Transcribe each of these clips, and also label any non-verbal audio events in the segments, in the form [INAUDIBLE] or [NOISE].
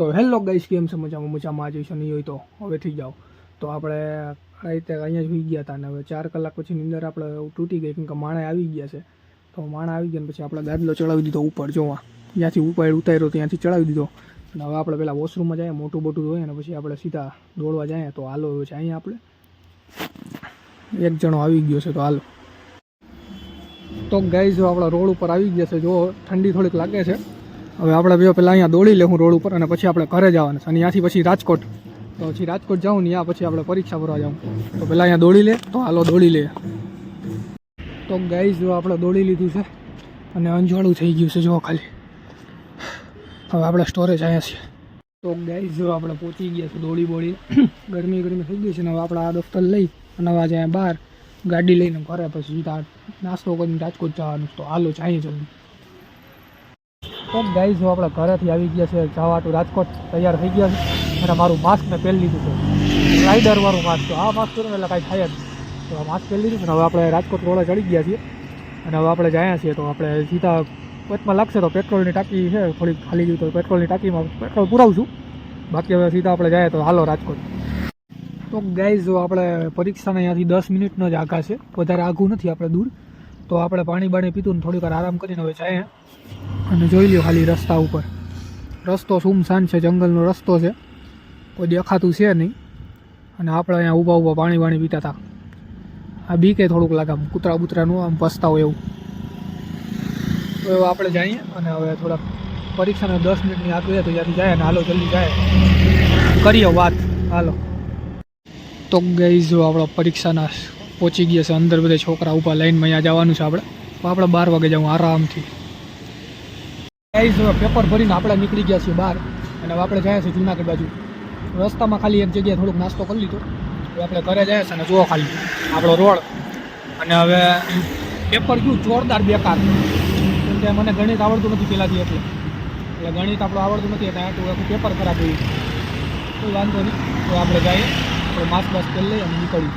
તો hello guys, કેમ છે? મજામાં મજામાં. આ જઈશું નહીં હોય તો હવે થઈ જાઓ. તો આપણે રાતે અહીંયા જ સુઈ ગયા હતા અને હવે ચાર કલાક પછી નીંદર આપણે તૂટી ગઈ, કેમ કે માણા આવી ગયા છે. તો માણા આવી ગયા ને પછી આપણે ગાદલો ચડાવી દીધો ઉપર, જોવા. જ્યાંથી ઉપર ઉતાર્યો, ત્યાંથી ચડાવી દીધો. અને હવે આપણે પેલા વોશરૂમમાં જાય મોટું મોટું હોય ને પછી આપણે સીધા દોડવા જાય તો હાલો છે અહીંયા આપણે. એક જણો આવી ગયો છે, તો હાલો. તો ગાઈઝ જો આપણા રોડ ઉપર આવી ગયા છે, જો ઠંડી થોડીક લાગે છે. હવે આપણે બે પહેલાં અહીંયા દોડી લેવું રોડ ઉપર અને પછી આપણે ઘરે જવાનું છે. અને ત્યાંથી પછી રાજકોટ. તો પછી રાજકોટ જાઉં ને ત્યાં પછી આપણે પરીક્ષા ભરવા જાઉં. તો પહેલાં અહીંયા દોડી લે, તો હાલો દોડી લે તો ગાઈઝ જો આપણે દોડી લીધું છે અને અંજવાળું થઈ ગયું છે, જો ખાલી. હવે આપણે સ્ટોરેજ અહીંયા છીએ તો ગાઈઝ જો આપણે પહોંચી ગયા છે દોડી બોડી. [CLEARS THROAT] ગરમી ગરમી થઈ ગઈ છે ને હવે આપણે આ દફતર લઈ અને હવે આજે બહાર ગાડી લઈને ઘરે પછી સીધા નાસ્તો કરીને રાજકોટ જવાનું. તો હાલો જઈએ જલ્દી. તો ગાઈઝ જો આપણે ઘરેથી આવી ગયા છે, જવા ટુ રાજકોટ તૈયાર થઈ ગયા છે. અને મારું માસ્ક મેં પહેરી લીધું છે. રાઇડરવાળું માસ્ક તો આ માસ્ક પહેરું એટલે કાંઈ થાય જ. તો આ માસ્ક પહેરી લીધું ને, હવે આપણે રાજકોટ રોડે ચડી ગયા છીએ. અને હવે આપણે જયા છીએ તો આપણે સીધા વચમાં લાગશે તો પેટ્રોલની ટાંકી છે, થોડીક ખાલી ગયું તો પેટ્રોલની ટાંકીમાં પેટ્રોલ પુરાવશું. બાકી હવે સીધા આપણે જાય તો હાલો રાજકોટ. તો ગાઈઝ આપણે પરીક્ષાને અહીંયાથી દસ મિનિટનો જ આઘા છે. વધારે આઘું નથી આપણે દૂર. તો આપણે પાણી બાણી પીતું ને થોડીક વાર આરામ કરીને હવે જાય અને જોઈ લ્યો ખાલી રસ્તા ઉપર. રસ્તો સુમસાન છે? જંગલનો રસ્તો છે. કોઈ દેખાતું છે નહીં. અને આપણે અહીંયા ઊભા ઊભા પાણી વાણી પીતા હતા આ બીકે થોડુંક લાગે આમ કૂતરા બૂતરાનું આમ પસ્તાવ એવું. તો એવું આપણે જઈએ અને હવે થોડાક પરીક્ષાને દસ મિનિટની આગળ તો ત્યાંથી જાય અને હાલો જલ્દી જાય. કરીએ વાત. હાલો. તો ગઈ જો આપણે પરીક્ષાના પહોંચી ગયા છે. અંદર બધા છોકરા ઊભા લાઈનમાં અહીંયા જવાનું છે આપણે. આપણે બાર વાગે જવું આરામથી. હવે પેપર ભરીને આપણે નીકળી ગયા છીએ બહાર. અને આપણે જાય છે જુનાગઢ બાજુ. રસ્તામાં ખાલી એક જગ્યાએ થોડુંક નાસ્તો કરી લીધો. હવે આપણે ઘરે જાય છે અને જુઓ ખાલી આપણો રોડ. અને હવે પેપર કયું? જોરદાર બેકાર. કેમ કે મને ગણિત આવડતું નથી પહેલાંથી એટલે. એટલે ગણિત આપણું આવડતું નથી એટલે આટલું આખું પેપર ખરાબ ગયું. કોઈ વાંધો નહીં. તો આપણે જઈએ. આપણે માસ્ક બાસ્ક પહેરી લઈએ અને નીકળીએ.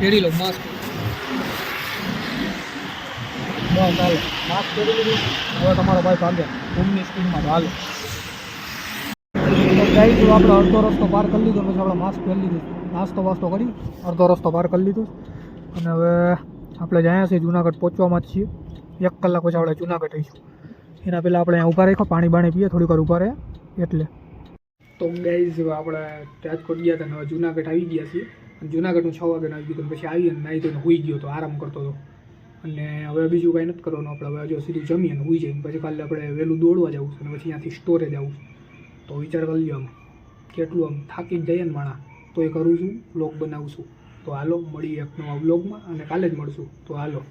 પહેરી લો માસ્ક બસ હાલો માસ્ક પહેરી લીધું હવે તમારો ભાઈ ભાગે. રૂમની સ્કીમમાં હાલો. તો આપણે અડધો રસ્તો પાર કરી લીધો, પછી આપણે માસ્ક પહેરી લીધું. નાસ્તો વાસ્તો કરી, અડધો રસ્તો પાર કરી લીધું. અને હવે આપણે જ્યાં છીએ જુનાગઢ પહોંચવામાં જ છીએ. એક કલાક પછી આપણે જુનાગઢ આવીશું. એના પહેલાં આપણે અહીંયા ઊભા રાખ્યો પાણી બાણી પીએ, થોડીક વાર ઊભા રહે એટલે. તો ગાઈઝ આપણે રાજકોટ ગયા હતા ને, હવે જુનાગઢ આવી ગયા છીએ. અને જુનાગઢનું છ વાગે આવી ગયું પછી આવી અને નાહી ધોઈને હુઈ ગયો હતો આરામ કરતો હતો. અને હવે બીજું કાંઈ નથી કરવાનું આપણે. હવે જો સીધું જમીએ અને ઉઈ જઈએ પછી કાલે આપણે વહેલું દોડવા જવું છે અને પછી ત્યાંથી સ્ટોરેજ આવું છે. તો વિચાર કરી લ્યો આમ. કેટલું આમ થાકી જ જઈએ ને માણા. તો એ કરું છું વ્લોગ બનાવું છું. તો હાલો, મળીએ એક નવા વ્લોગમાં અને કાલે જ મળશું. તો હાલો.